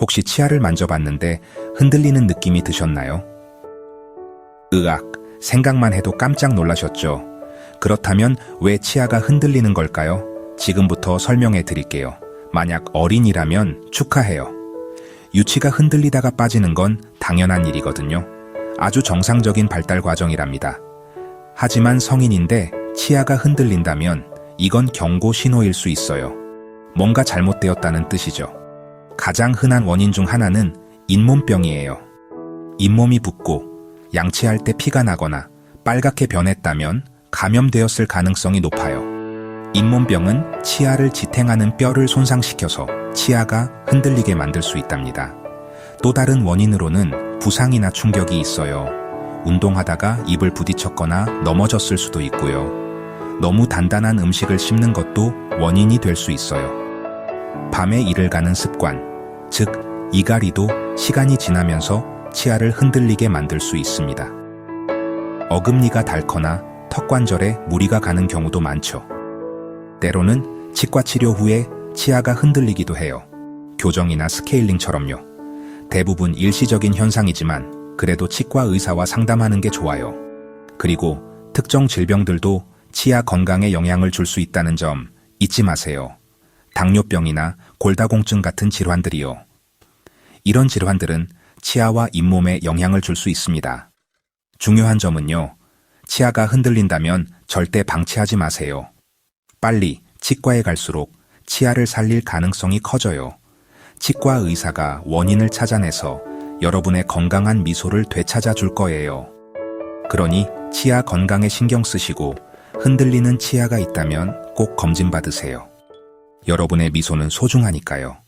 혹시 치아를 만져봤는데 흔들리는 느낌이 드셨나요? 으악, 생각만 해도 깜짝 놀라셨죠? 그렇다면 왜 치아가 흔들리는 걸까요? 지금부터 설명해 드릴게요. 만약 어린이라면 축하해요. 유치가 흔들리다가 빠지는 건 당연한 일이거든요. 아주 정상적인 발달 과정이랍니다. 하지만 성인인데 치아가 흔들린다면 이건 경고 신호일 수 있어요. 뭔가 잘못되었다는 뜻이죠. 가장 흔한 원인 중 하나는 잇몸병이에요. 잇몸이 붓고 양치할 때 피가 나거나 빨갛게 변했다면 감염되었을 가능성이 높아요. 잇몸병은 치아를 지탱하는 뼈를 손상시켜서 치아가 흔들리게 만들 수 있답니다. 또 다른 원인으로는 부상이나 충격이 있어요. 운동하다가 입을 부딪혔거나 넘어졌을 수도 있고요. 너무 단단한 음식을 씹는 것도 원인이 될 수 있어요. 밤에 이를 가는 습관, 즉 이갈이도 시간이 지나면서 치아를 흔들리게 만들 수 있습니다. 어금니가 닳거나 턱 관절에 무리가 가는 경우도 많죠. 때로는 치과 치료 후에 치아가 흔들리기도 해요. 교정이나 스케일링처럼요. 대부분 일시적인 현상이지만 그래도 치과 의사와 상담하는 게 좋아요. 그리고 특정 질병들도 치아 건강에 영향을 줄 수 있다는 점 잊지 마세요. 당뇨병이나 골다공증 같은 질환들이요. 이런 질환들은 치아와 잇몸에 영향을 줄 수 있습니다. 중요한 점은요. 치아가 흔들린다면 절대 방치하지 마세요. 빨리 치과에 갈수록 치아를 살릴 가능성이 커져요. 치과 의사가 원인을 찾아내서 여러분의 건강한 미소를 되찾아 줄 거예요. 그러니 치아 건강에 신경 쓰시고 흔들리는 치아가 있다면 꼭 검진 받으세요. 여러분의 미소는 소중하니까요.